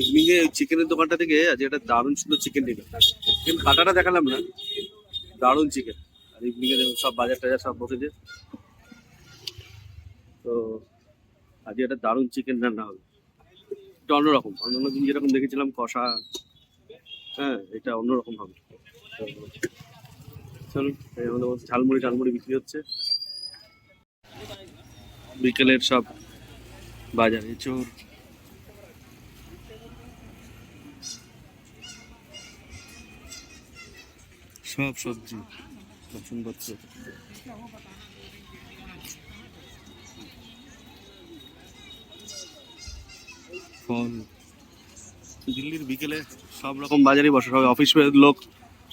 Evening চিকেনের দোকানটা থেকে আজ একটা দারুণ সুন্দর চিকেন নিলাম। চিকেন কাটাটা দেখালাম না, দারুণ চিকেন আর ইভিনিং এ সব বাজার টাজার সব বসেছে। তো আজ একটা দারুণ চিকেন রান্না হবে। এটা অন্যরকম অন্যান্য দিন যেরকম দেখেছিলাম কষা হ্যাঁ এটা অন্যরকম হবে। এই আমাদের ঝালমুড়ি ঝালমুড়ি বিক্রি হচ্ছে। বিকেলের সব বাজারে চোর। সব সবজি ফল। দিল্লির বিকেলে সব রকম বাজারই বসে, সবাই অফিস লোক,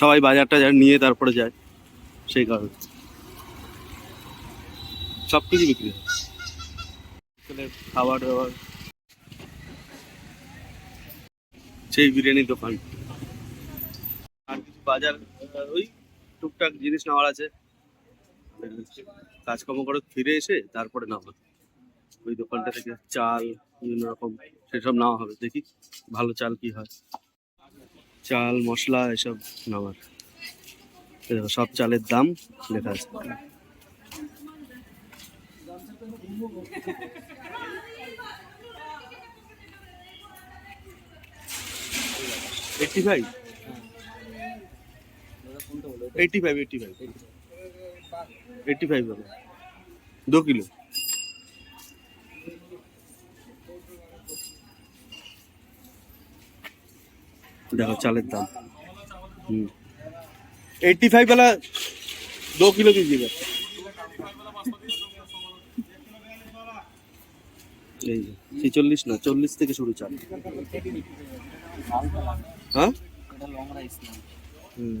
সবাই বাজারটা টাজার নিয়ে তারপরে যায়, সেই কারণে। সব কিছু বিক্রি হয়। খাবার দাবার। সেই বিরিয়ানির দোকান। আর কিছু বাজার ওই টুকটাক জিনিস নেওয়ার আছে। কাজকর্ম করে ফিরে এসে তারপরে নেওয়া ওই দোকানটা থেকে চাল, বিভিন্ন রকম সেসব নেওয়া হবে। দেখি ভালো চাল কি হয়। চাল, মশলা এসব নেওয়ার। সব চালের দাম লেখা আছে। Five eighty five eighty five eighty five হবে। দু কিলো। দেখো চালের দাম। হুম। এইটি ফাইভ वाला দু কিলো দিজিয়েগা এই ছেচল্লিশ না চল্লিশ থেকে শুরু চাল। হ্যাঁ? হুম।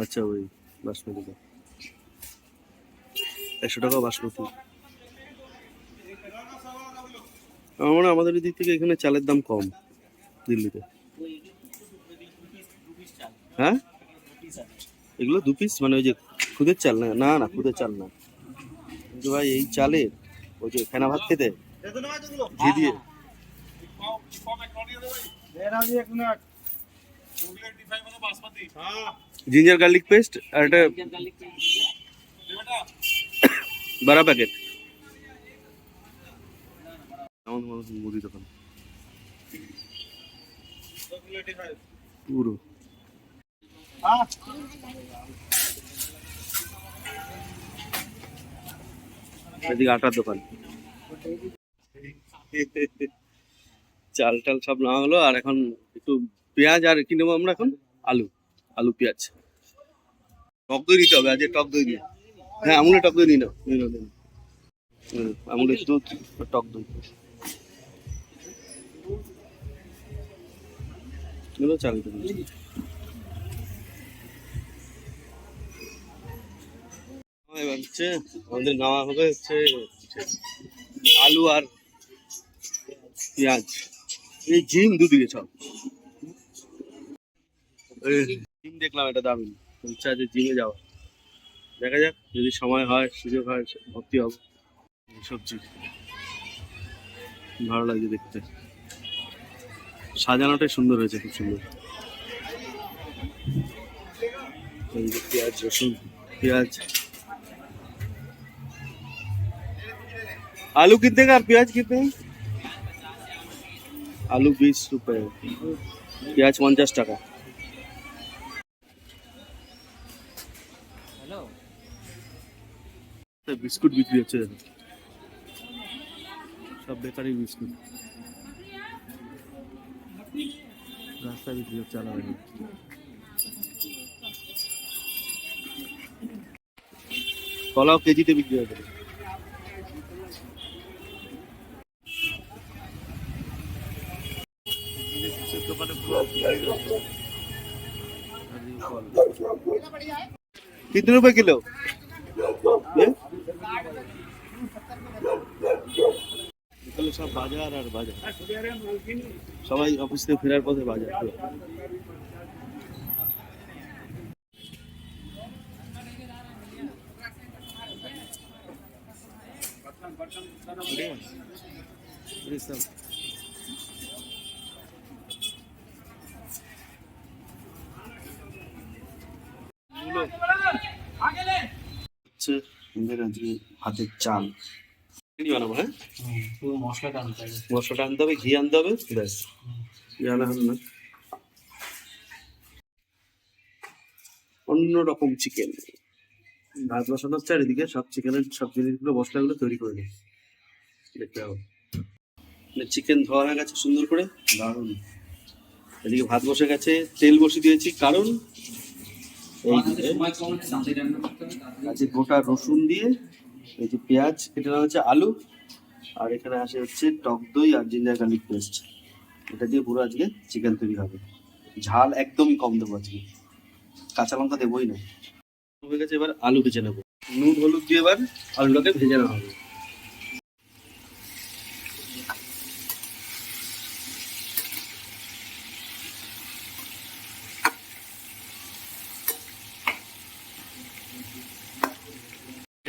আচ্ছা ওই বাসমতি একশো টাকা বাসমতি। আমার আমাদের দিক থেকে এখানে চালের দাম কম, দিল্লিতে। হ্যাঁ? এগুলো দু পিস মানে ওই যে খুদের চাল না না না, খুদের চাল না। কিন্তু ভাই, এই চালের ওই যে ফেনা ভাত খেতে, ঘি দিয়ে। জিঞ্জার গার্লিক পেস্ট আর একটা বারা প্যাকেট কেমন মুদি দোকান? পুরো। এদিকে আটার দোকান। চাল টাল সব না হলো আর এখন একটু পেঁয়াজ আর কি নেব আমরা এখন? আলু। আলু, পেঁয়াজ। টক দই দিতে হবে, আজকে টক দই দিয়ে হ্যাঁ আমুলের টক দই নিয়ে নাও। নিয়ে দুধ, টক দই। হচ্ছে নেওয়া হবে আলু আর পেঁয়াজ। এই জিম দুদিকে সব জিম দেখলাম এটা দারুণ ইচ্ছা আছে জিমে যাওয়া দেখা যাক যদি সময় হয় সুযোগ হয় ভর্তি হব এই সবজি ভালো লাগছে দেখতে সাজানোটাই সুন্দর হয়েছে খুব সুন্দর এই যে পেঁয়াজ রসুন পেঁয়াজ आलू कितने का प्याज कितने हैं? आलू बीस रुपए प्याज পঞ্চাশ টাকা বিস্কুট বিক্রি হচ্ছে দেখো সব বেকারি বিস্কুট রাস্তায় বিক্রি হচ্ছে আলাদা কলাও কেজিতে বিক্রি হচ্ছে দোকানে পুরো ভিড় হচ্ছে। চারিদিকে ফল। कितने रुपए किलो ये বাজার আর বাজার। সবাই অফিস থেকে ফেরার পথে বাজার। হচ্ছে আমাদের আজকে হাতের চাল। বানাবো হ্যাঁ? পুরো মশলাটা আনতে হবে। মশলাটা আনতে হবে ঘি আনতে হবে ব্যাস। অন্য রকম চিকেন। ভাত বসানো হচ্ছে আর এদিকে সব চিকেনের সব জিনিসগুলো মশলাগুলো তৈরি করে নিই। দেখতে হবে। চিকেন ধোয়া হয়ে গেছে সুন্দর করে। দারুণ। এদিকে ভাত বসে গেছে তেল বসে দিয়েছি। কারণ এই আছে আছে গোটা রসুন দিয়ে এই যে পেঁয়াজ কেটে নেওয়া হচ্ছে আলু আর এখানে আসে হচ্ছে টক দই আর জিঞ্জার গার্লিক পেস্ট এটা দিয়ে পুরো আজকে চিকেন তৈরি হবে। ঝাল একদমই কম দেবো আজকে। কাঁচা লঙ্কা দেবোই না। হয়ে গেছে এবার আলু ভেজে নেব। নুন হলুদ দিয়ে এবার আলুটাকে ভেজে নেওয়া হবে।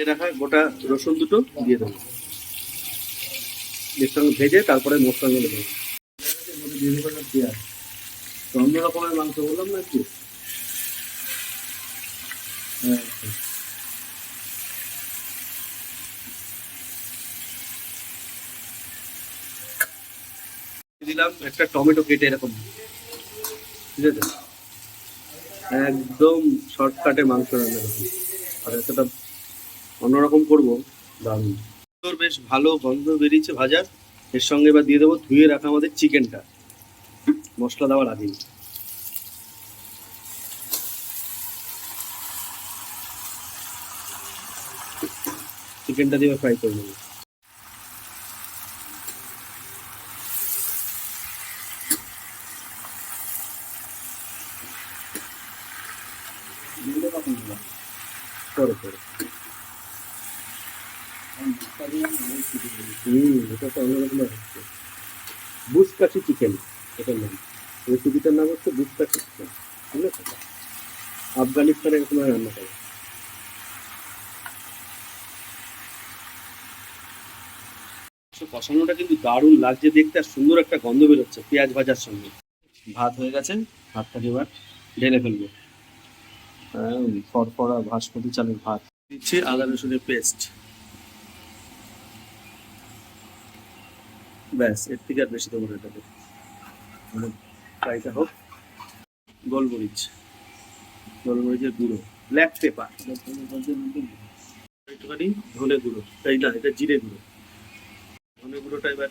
রাখা গোটা রসুন দুটো দিয়ে দেবো। এর সঙ্গে ভেজে তারপরে দেবো দিয়ে দেবো। অন্য রকমের মাংস বললাম না কি? হ্যাঁ দিলাম একটা টমেটো কেটে এরকম। ঠিক আছে একদম শর্টকাটে মাংস রান্না করব আর এতটা অন্যরকম করব। দারুণ। সুন্দর বেশ ভালো গন্ধ বেরিয়েছে ভাজার। এর সঙ্গে এবার দিয়ে দেবো ধুয়ে রাখা আমাদের চিকেনটা। মশলা দেওয়ার আগেই চিকেনটা দিয়ে ফ্রাই করে নেব। করে করে। হুম এটা তো অন্যরকম হচ্ছে। বুসকাচি চিকেন এটার নাম। রেসিপিটার নাম হচ্ছে বুসকাচি চিকেন। ঠিক আছে আফগানিস্তানে এরকম রান্না করে। কষানোটা কিন্তু দারুণ লাগছে দেখতে আর সুন্দর একটা গন্ধ বেরোচ্ছে পেঁয়াজ ভাজার সঙ্গে। ভাত হয়ে গেছে ভাতটাকে এবার ঢেলে ফেলব। হ্যাঁ, ফরফরা ভাস্পতি চালের ভাত। দিচ্ছি আদা রসুনের পেস্ট ব্যাস, এর থেকে আর বেশি এটাকে মানে ফ্রাইটা হোক। গোলমরিচ। গোলমরিচের গুঁড়ো। ব্ল্যাক পেপার একটুখানি ধনে গুঁড়ো। এই না? এটা জিরে গুঁড়ো। ধনে গুঁড়োটা এবার।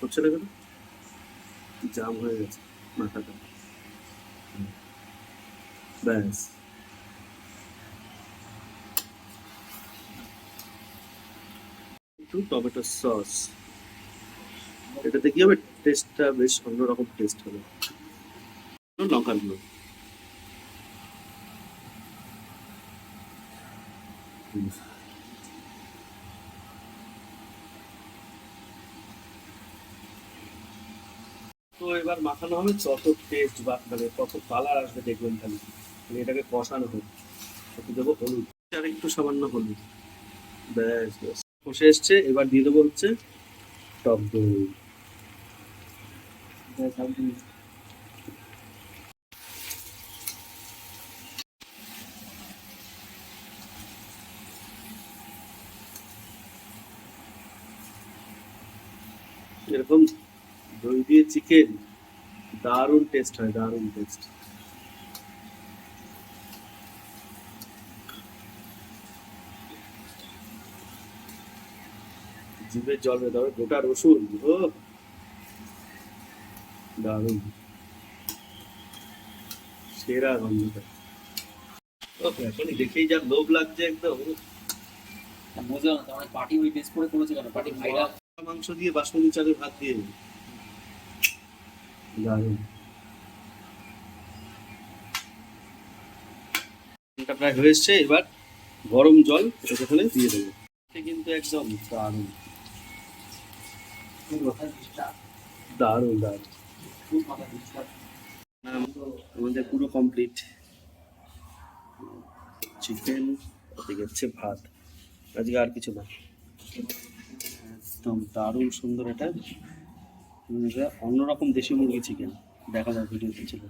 হচ্ছে না কেন? জাম হয়ে গেছে মাথাটা। ব্যাস। একটু টমেটো সস। এটাতে কি হবে টেস্টটা বেশ অন্যরকম টেস্ট হবে। লঙ্কার গুঁড়ো। তো এবার মাখানো হবে যত টেস্ট বা মানে কত কালার আসবে দেখবেন খালি মানে এটাকে কষানো হোক একটু দেবো হলুদ। আর একটু সামান্য হলুদ। ব্যাস ব্যাস। কষে এসছে, এবার দিয়ে দেবো হচ্ছে টক দই? এরকম দই দিয়ে চিকেন দারুণ টেস্ট হয়, দারুণ টেস্ট জিভে জল বের হবে গোটা রসুন ও দারুণ। সেরা গন্ধটা। এখনই দেখেই যা লোভ লাগছে একদম। বুঝলাম তোমার পার্টি ওই বেস করে করেছে কেন? পার্টি ভাইরা। মাংস দিয়ে বাসমতি চালের ভাত দিয়ে। দারুণ। এটা প্রায় হয়ে এসছে এবার গরম জল সেখানে দিয়ে দেবো। কিন্তু একদম দারুণ। দারুণ দারুণ। আমাদের পুরো কমপ্লিট চিকেন এদিকে হচ্ছে ভাত। আজকে আর কিছু না। একদম দারুণ সুন্দর এটা। অন্যরকম দেশি মুরগি চিকেন দেখা যাক ভিডিওতে ছিল।